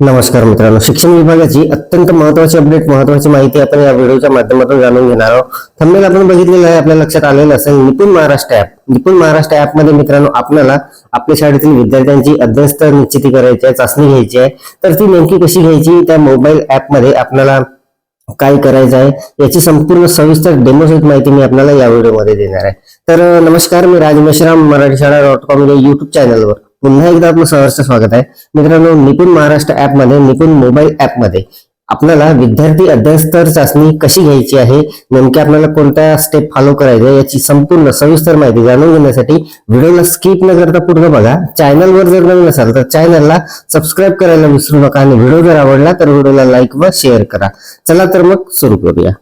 नमस्कार मित्रांनो. शिक्षण विभागाची अत्यंत महत्वाची अपडेट महत्वाची माहिती आपण या व्हिडिओच्या माध्यमातून जाणून घेणार आहोत. थंबनेल आपण बघितलेलं आहे आपल्या लक्षात आलेलं असेल निपुण महाराष्ट्र ऍप निपुण महाराष्ट्र ऍपमध्ये मित्रांनो आपल्याला आपल्या शाळेतील विद्यार्थ्यांची अध्ययनस्तर निश्चिती करायची आहे चाचणी घ्यायची आहे. तर ती नेमकी कशी घ्यायची? त्या मोबाईल ऍपमध्ये आपल्याला काय करायचं आहे याची संपूर्ण सविस्तर डेमोसहित माहिती मी आपल्याला या व्हिडिओमध्ये देणार आहे. तर नमस्कार मी राज मेश्राम मराठी शाळा डॉट कॉम या युट्यूब चॅनलवर पुन्हा एकदा आपलं सहर्ष स्वागत आहे. मित्रांनो निपुण महाराष्ट्र ऍपमध्ये निपुण मोबाईल ऍपमध्ये आपल्याला विद्यार्थी अध्ययनस्तर चाचणी कशी घ्यायची आहे नेमकी आपल्याला कोणत्या स्टेप फॉलो करायचे याची संपूर्ण सविस्तर माहिती जाणून घेण्यासाठी व्हिडिओला स्किप न करता पूर्ण बघा. चॅनलवर जर नवीन असाल तर चॅनलला सबस्क्राईब करायला विसरू नका आणि व्हिडिओ जर आवडला तर व्हिडिओला लाईक व शेअर करा. चला तर मग सुरू करूया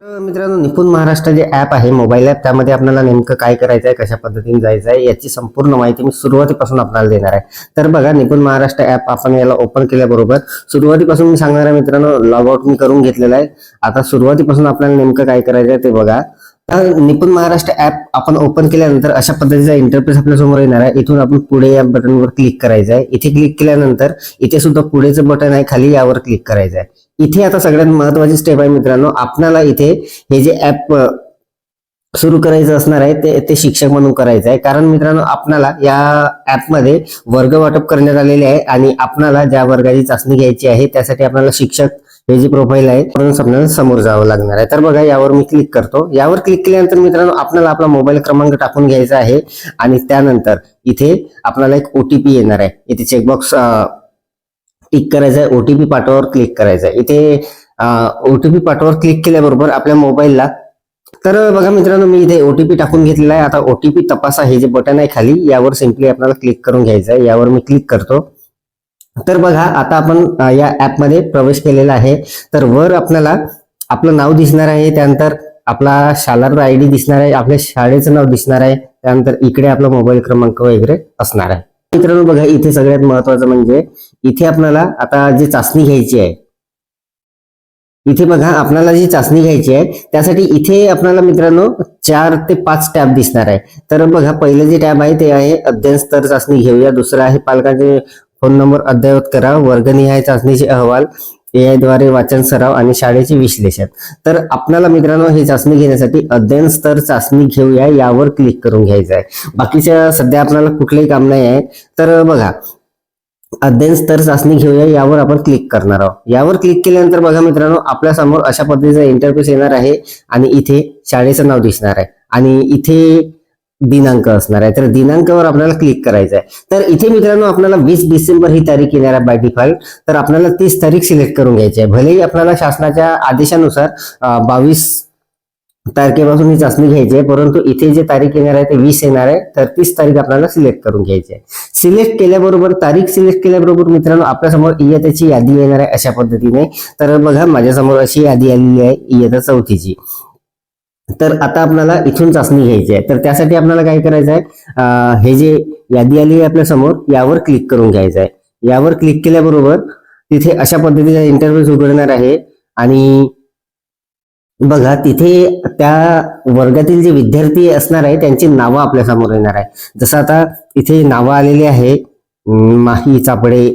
तर मित्रांनो निपुण महाराष्ट्र जे ॲप आहे मोबाईल ॲप त्यामध्ये आपल्याला नेमकं काय करायचं आहे कशा पद्धतीने जायचं आहे याची संपूर्ण माहिती मी सुरुवातीपासून आपल्याला देणार आहे. तर बघा निपुण महाराष्ट्र ॲप आपण याला ओपन केल्याबरोबर सुरुवातीपासून मी सांगणार आहे मित्रांनो लॉग आउट मी करून घेतलेला आहे. आता सुरुवातीपासून आपल्याला नेमकं काय करायचं आहे ते बघा. निपुण महाराष्ट्र ऍप आपण ओपन केल्यानंतर अशा पद्धतीचा इंटरफेस आपल्यासमोर येणार आहे. इथून आपण पुढे या बटनवर क्लिक करायचं आहे. इथे क्लिक केल्यानंतर इथे सुद्धा पुढेचं बटन आहे. खाली यावर क्लिक करायचं आहे. इथे आता सगळ्यात महत्वाची स्टेप आहे मित्रांनो आपणाला इथे हे जे ऍप सुरू करायचं असणार आहे ते ते शिक्षक म्हणून करायचं आहे. कारण मित्रांनो आपणाला या ऍपमध्ये वर्ग वाटप करण्यात आलेले आहे आणि आपणाला ज्या वर्गाची चाचणी घ्यायची आहे त्यासाठी आपल्याला शिक्षक हे जी प्रोफाईल आहे आपल्याला समोर जावं लागणार आहे. तर बघा यावर मी क्लिक करतो. यावर क्लिक केल्यानंतर मित्रांनो आपल्याला आपला मोबाईल क्रमांक टाकून घ्यायचा आहे. आणि त्यानंतर इथे आपल्याला एक ओटीपी येणार आहे. इथे चेकबॉक्स टिक करायचा आहे. ओटीपी पाठवावर क्लिक करायचा आहे. इथे ओटीपी पाठवावर क्लिक केल्याबरोबर आपल्या मोबाईलला तर बघा मित्रांनो मी इथे ओटीपी टाकून घेतलेला आहे. आता ओटीपी तपासा. हे जे बटन आहे खाली यावर सिम्पली आपल्याला क्लिक करून घ्यायचं आहे. यावर मी क्लिक करतो. तर बघा आता आपण या ॲपमध्ये प्रवेश केलेला आहे. तर वर आपल्याला आपलं नाव दिसणार आहे त्यानंतर आपला शालार्थ आय डी दिसणार आहे आपल्या शाळेचं नाव दिसणार आहे त्यानंतर इकडे आपला मोबाईल क्रमांक वगैरे असणार आहे. मित्रांनो बघा इथे सगळ्यात महत्वाचं म्हणजे इथे आपल्याला आता जी चाचणी घ्यायची आहे इथे बघा आपल्याला जी चाचणी घ्यायची आहे त्यासाठी इथे आपल्याला मित्रांनो चार ते पाच टॅब दिसणार आहे. तर बघा पहिलं जे टॅब आहे ते आहे अध्ययन स्तर चाचणी घेऊया. दुसरं आहे पालकांचे फोन नंबर अद्ययावत करा. वर्गनिहाय चाचणीचे अहवाल AI द्वारे वाचन सराव आणि शाळेचे विश्लेषण. तर आपल्याला मित्रांनो ही चाचणी घेण्यासाठी अध्ययन स्तर चाचणी घेऊया यावर क्लिक करून घ्यायचं आहे. बाकीच्या सध्या आपल्याला कुठलंही काम नाही आहे. तर बघा अध्ययन स्तर चाचणी घेऊया यावर आपण क्लिक करणार आहोत. यावर क्लिक केल्यानंतर बघा मित्रांनो आपल्यासमोर अशा पद्धतीचा इंटरफेस येणार आहे आणि इथे शाळेचं नाव दिसणार आहे. आणि इथे दिनांक असणार आहे. तर दिनांकावर आपल्याला क्लिक करायचं आहे. तर इथे मित्रांनो आपल्याला वीस डिसेंबर ही तारीख येणार आहे बाय डिफॉल्ट तर आपल्याला तीस तारीख सिलेक्ट करून घ्यायची आहे. भलेही आपल्याला शासनाच्या आदेशानुसार बावीस तारखेपासून ही चाचणी घ्यायची आहे परंतु इथे जे तारीख येणार आहे ते वीस येणार आहे. तर तीस तारीख आपल्याला सिलेक्ट करून घ्यायची आहे. सिलेक्ट केल्याबरोबर तारीख सिलेक्ट केल्याबरोबर मित्रांनो आपल्यासमोर इयत्याची यादी येणार आहे अशा पद्धतीने. तर बघा माझ्यासमोर अशी यादी आलेली आहे इयत्ता चौथीची. तर आता आपल्याला इथून चाचणी घ्यायची आहे. तर त्यासाठी आपल्याला काय करायचं आहे हे जे यादी आली आहे आपल्यासमोर यावर क्लिक करून घ्यायचं आहे. यावर क्लिक केल्याबरोबर तिथे अशा पद्धतीचा इंटरव्ह्यूज उघडणार आहे. आणि बघा तिथे त्या वर्गातील जे विद्यार्थी असणार आहे त्यांची नावं आपल्यासमोर येणार आहे. जसं आता इथे नावं आलेली आहे माही चापडे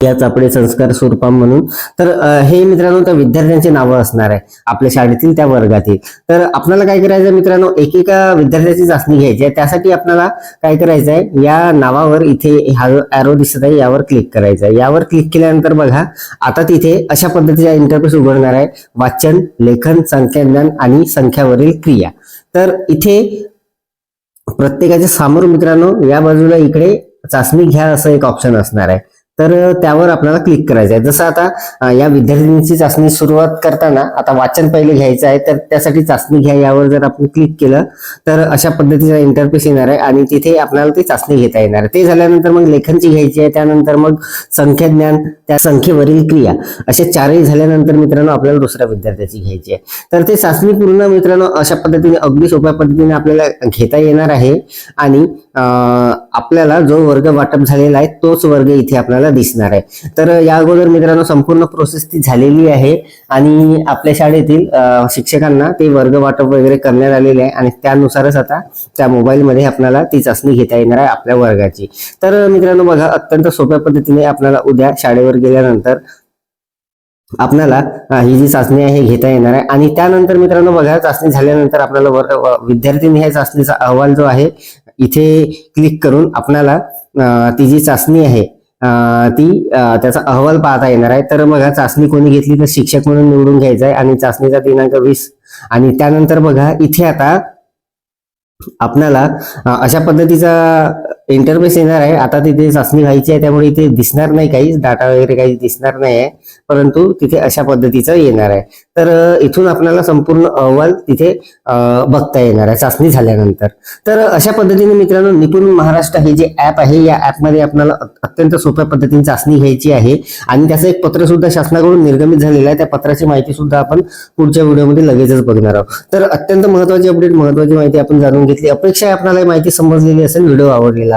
या चापडे संस्कार स्वरूपा म्हणून. तर हे मित्रांनो त्या विद्यार्थ्यांची नावं असणार आहे. आपल्या शाळेतील त्या वर्गातील. तर आपल्याला काय करायचं आहे मित्रांनो? एकेका विद्यार्थ्याची चाचणी घ्यायची आहे. त्यासाठी आपल्याला काय करायचं आहे या नावावर इथे हा ॲरो दिसत आहे. यावर क्लिक करायचं आहे यावर क्लिक केल्यानंतर बघा आता तिथे अशा पद्धतीचा इंटरफेस उघडणार आहे. वाचन लेखन संख्याज्ञान आणि संख्यावरील क्रिया. तर इथे प्रत्येकाच्या समोर मित्रांनो या बाजूला इकडे चाचणी घ्या असं एक ऑप्शन असणार आहे. तर त्यावर आपल्याला क्लिक करायचं आहे. जसं आता या विद्यार्थ्यांची चाचणी सुरुवात करताना आता वाचन पहिले घ्यायचं आहे तर त्यासाठी चाचणी घ्या यावर जर आपण क्लिक केलं तर अशा पद्धतीचा इंटरफेस येणार आहे आणि तिथे आपल्याला ती चाचणी घेता येणार आहे. ते झाल्यानंतर मग लेखनची घ्यायची आहे त्यानंतर मग संख्याज्ञान त्या संख्येवरील क्रिया असे चारही झाल्यानंतर मित्रांनो आपल्याला दुसऱ्या विद्यार्थ्याची घ्यायची आहे. तर ते चाचणी पूर्ण मित्रांनो अशा पद्धतीने अगदी सोप्या पद्धतीने आपल्याला घेता येणार आहे आणि आपल्याला जो वर्ग वाटप झालेला आहे तोच वर्ग इथे आपल्याला दिसणार आहे. तर या अगोदर मित्रांनो संपूर्ण प्रोसेस ती झालेली आहे आणि आपल्या शाळेतील शिक्षकांना ते वर्ग वाटप वगैरे करण्यात आलेले आहे आणि त्यानुसारच आता त्या मोबाईलमध्ये आपल्याला ती चाचणी घेता येणार आहे आपल्या वर्गाची. तर मित्रांनो बघा अत्यंत सोप्या पद्धतीने आपल्याला उद्या शाळेवर गेल्यानंतर आपल्याला ही जी चाचणी आहे घेता येणार आहे. आणि त्यानंतर मित्रांनो बघा चाचणी झाल्यानंतर आपल्याला विद्यार्थ्यांनी ह्या चाचणीचा अहवाल जो आहे इथे क्लिक करून आपल्याला ती जी चाचणी आहे ती त्याचा अहवाल पाहता येणार आहे. तर बघा चाचणी कोणी घेतली तर शिक्षक म्हणून निवडून घ्यायचा आहे आणि चाचणीचा दिनांक वीस. आणि त्यानंतर बघा इथे आता आपल्याला अशा पद्धतीचा इंटरफेस येणार आहे. आता तिथे चाचणी व्हायची आहे त्यामुळे इथे दिसणार नाही काही डाटा वगैरे काही दिसणार नाही आहे. परंतु तिथे अशा पद्धतीचं येणार आहे. तर इथून आपल्याला संपूर्ण अहवाल तिथे बघता येणार आहे चाचणी झाल्यानंतर. तर अशा पद्धतीने मित्रांनो निपुण महाराष्ट्र हे जे ऍप आहे या ऍपमध्ये आपल्याला अत्यंत सोप्या पद्धतीने चाचणी घ्यायची आहे. आणि त्याचं एक पत्र सुद्धा शासनाकडून निर्गमित झालेलं आहे. त्या पत्राची माहिती सुद्धा आपण पुढच्या व्हिडिओमध्ये लगेचच बघणार आहोत. तर अत्यंत महत्वाची अपडेट महत्वाची माहिती आपण जाणून घेतली. अपेक्षा आपल्याला माहिती समजलेली असेल व्हिडिओ आवडलेला